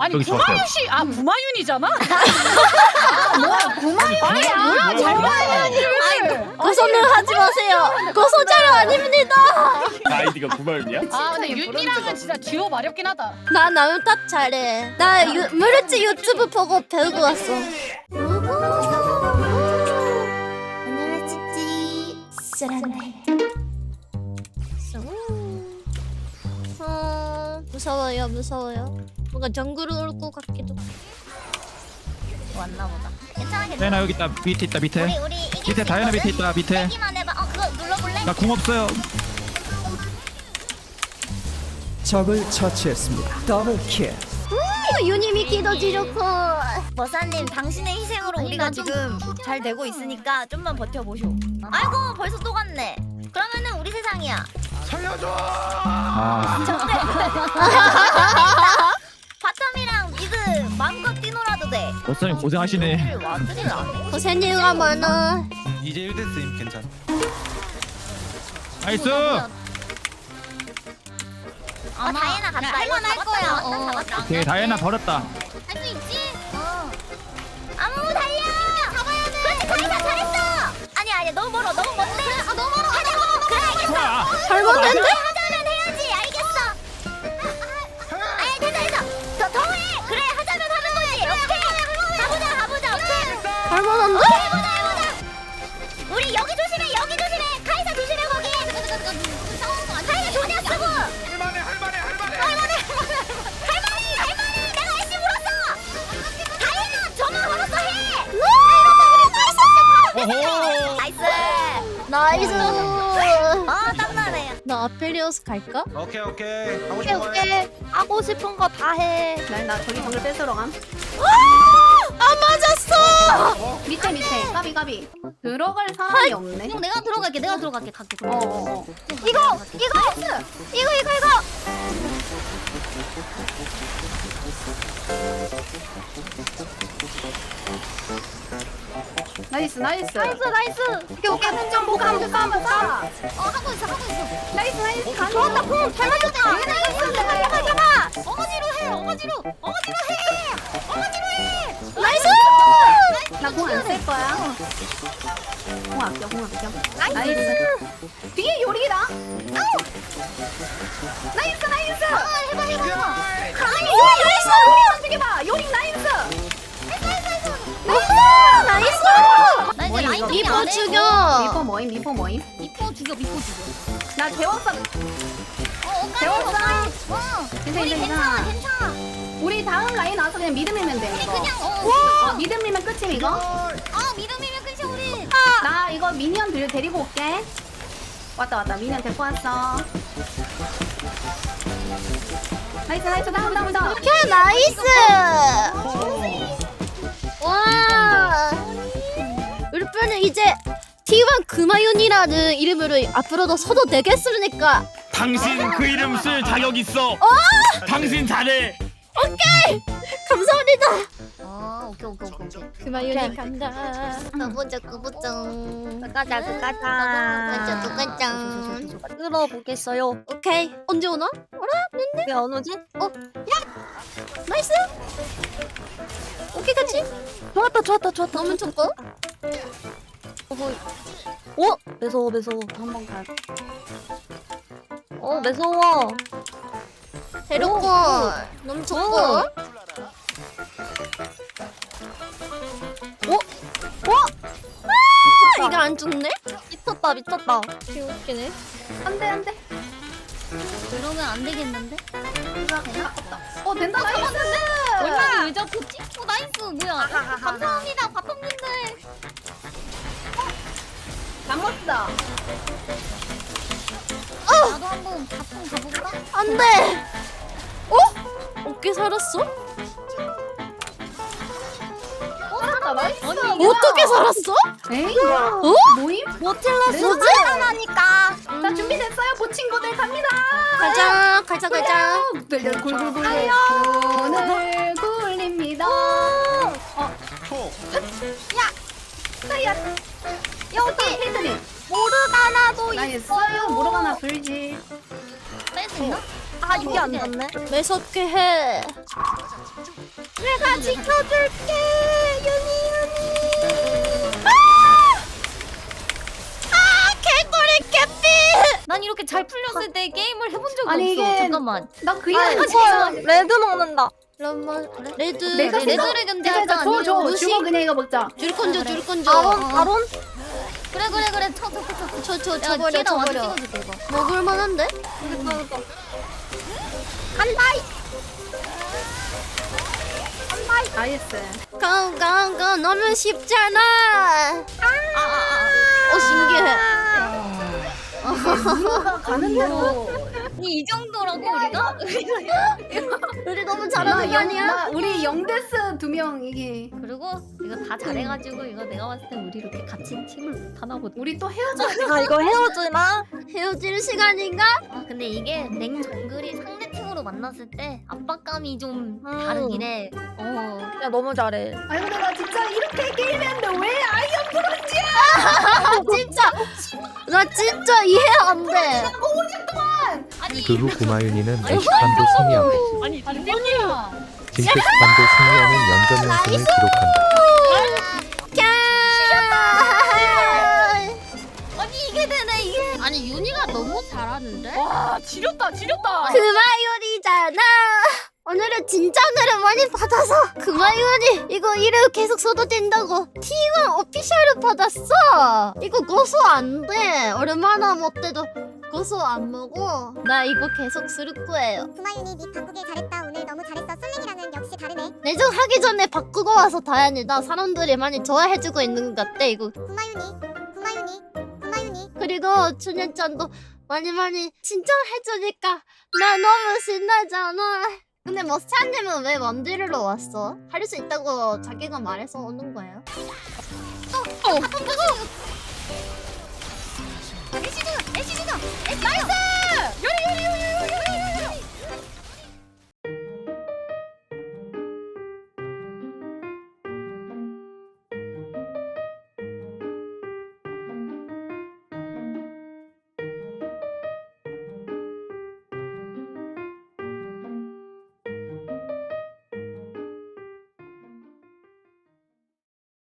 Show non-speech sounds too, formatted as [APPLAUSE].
아니 좋았어요. 씨, 아 구마윤이잖아. 아니야 뭐야 잘못이를. 고소는 하지 마세요. 고소 자료 아닙니다. 아이디가 구마윤이야? 아 근데 윤이랑은 진짜 듀오 마렵긴 하다. 나 나는 딱 잘해. 나 유, 무르츠 유튜브 보고 배우고 왔어. 안녕하시지. 쓰란데. 무서워요, 무서워요. 뭔가 정글을 올것 같기도. 왔나 보다. 괜찮아 괜찮아. 다이나 여기 있다 밑에 있다 밑에 우리 우리 이길 밑에 수 다이나 밑에 있거든? 있다 밑에 얘기만 해봐. 어 그거 눌러볼래? 나 궁 없어요 적을 처치했습니다. 더블 킬. 유님이 기도지렸고. 머사님 당신의 희생으로 우리가 지금 잘 되고 있으니까 좀만 버텨보쇼. 아이고 벌써 또 갔네. 그러면은 우리 세상이야. 아 바텀이랑 미드 마음껏 뛰놀아도 돼. 보스님 고생하시네 와드를 안 해. 고생이가 많아. 이제 1대스임 괜찮. 나이스 어 다이나 간다. 할만할 거야. 어. 오케이 다이나 버렸다 할수 있지? 어. 아무 달려. 잡아야 돼. 그렇지 다이나 잘했어. 아니 아니 너무 멀어 너무 먼데. 아 너무 멀어. 그래 알겠어. 잘 먹는데? 나이스. 나이스. 아 땀나네. 나 아펠리오스 갈까? 오케이 오케이. 하고 오케이 싶은 거 해. 오케이. 하고 싶은 거 다 해. 나 저기 정글 뺏으러 감. 안 맞았어. 밑에 밑에 까비 까비. 들어갈 사람이 없네. 형 내가 들어갈게 내가 들어갈게 갈게. 어, 어, 어. 이거 이거 이거 이거 이거. 나이스 나이스. 나이스 나이스. 오케이 오케이 한점 보고 한번 싸움 싸움. 어 하고 있어 하고 있어. 나이스 나이스. 간. 좋았다 쿵. 잘 맞췄다. 나이스 잡아 잡아 잡아. 어거지로 해 어거지로 어거지로 해 어거지로 해. 나이스. 나공 안쓸 거야. 공 아껴 공 아껴. 나이스. 뒤에 요리다. 나이스 나이스. 어 해봐 해봐 해봐. 가만히 요리 나이스. 요리 어떻게 봐. 요리 나이스. 나이스 나이스. 나 이제 라인? 정리 미포 안 해. 죽여. 미포 모임 미포 모임. 미포 죽여 미포 죽여. 나 재웠어. 어 엇갈려 배웠어. 엇갈려. 어. 괜찮아, 우리 괜찮아. 괜찮아 괜찮아. 우리 다음 라인 와서 그냥 밀면 돼 우리 이거. 그냥 어. 어, 밀면 끝임 이거. 아 믿음이면 끝이 우리. 나 이거 미니언 들 데리고 올게. 왔다 왔다 미니언 데리고 왔어. 나이스 나이스 다음 다음 다음. 오케이 나이스. 와. 우리 뼈는 이제 T1 금화윤이라는 이름으로 앞으로도 서도 되겠으니까 당신 그 이름 쓸 자격 있어 당신 잘해 감사합니다. 어 오케이 오케이 오케이 오케이. 금화윤이 간다. 가보자 가보자. 가자 가자. 가자 가자. 끌어보겠어요. 오케이 언제 오나? 왜안 오지? 나이스. 오케이 같이. 좋았다 좋았다 좋았다. 너무 좋고. 어 매서워 매서워. 한번 가. 어 매서워. 데려고. 너무 좋고. 어? 아, 이게 안 죽네? 미쳤다 미쳤다. 개웃기네. 안돼 안돼. 그러면 안 되겠는데? 어 된다 나이스. 얼마나 왜 자꾸 찍고 나이스 뭐야? 어, 감사합니다 바텀님들. 감았다. 나도 한번 바텀 가볼까? 안 돼. 어? 어깨 살았어? 어. 어떻게 살았어? 에이 어? 모임? 뭐지? 하나니까. 자 준비됐어요 보 친구들 갑니다. 가자, 가자, 가자. 굴굴굴 오늘 굴립니다. 어 초. 사이야 여기 헤드님 모르가나도 나이스 모르가나 불지 뺄수 있나? 아 이게 안 닿네. 매섭게 해. 내가 지켜줄게 윤희 아! 아 개꼬리 개삐 난 이렇게 잘 풀렸을 때 게임을 해본 적이 아니, 없어. 이게- 잠깐만. 나 그냥 아, 이거 레드 먹는다 그러면 그래? 레드 내가 레드 레드를 근데 내가 할까. 아니면 주고 그냥 이거 먹자. 줄 건져 줄 건져 아론, 아론 그래 그래 그래 쳐쳐 쳐. 쳐. 저저 야 저버려 뒤에다 와서 저버려 찍어줄게 이거. 먹을 만한데? 나이스. 가가가 너무 쉽잖아 아 아 아. 어 신기해 가는 대로. 이 정도라고 우리가? [LAUGHS] 우리 너무 나 잘하는 거 영, 아니야? 나 우리 영데스 두 명 이게. 그리고 이거 다 잘해가지고 이거 내가 봤을 때 우리 이렇게 같이 팀을 못 하나 보다. 우리 또 헤어져. 아 이거 헤어지나? 헤어질 시간인가? 아 근데 이게 냉 정글이 상 대 팀으로 만났을 때 압박감이 좀 음. 다르긴 해. 어. 야 너무 잘해. 아니 근데 나 진짜 이렇게 게임했는데 왜 아이 아 [LAUGHS] 진짜. 나 진짜 이해 안 돼. 아니 그후 구마윤이는 멕시칸도 승리하고 아니 딘딘이야. 징크스칸도 승리하는 연전 연승을 기록한다. 이게. 아니 윤희가 너무 잘하는데? 와 지렸다 지렸다. 그마윤이잖아. 오늘은 진짜들을 많이 받아서 그마윤이 이거 이름 계속 써도 된다고 T1 오피셜을 받았어. 이거 고소 안돼. 얼마나 못돼도 고소 안 먹어. 나 이거 계속 쓸 거예요. 구마윤이 니 바꾸길 잘했다. 오늘 너무 잘했어. 솔랭이랑은 역시 다르네. 내정하기 전에 바꾸고 와서 다행이다. 사람들이 많이 좋아해주고 있는 것 같아 이거. 구마윤이 구마윤이 구마윤이. 그리고 준현짱도 많이 많이 칭찬해주니까 나 너무 신나잖아. 근데 머스타님은 왜 원딜로 왔어? 할 수 있다고 자기가 말해서 오는 거예요? 애쉬즈가 애쉬즈가 나이스.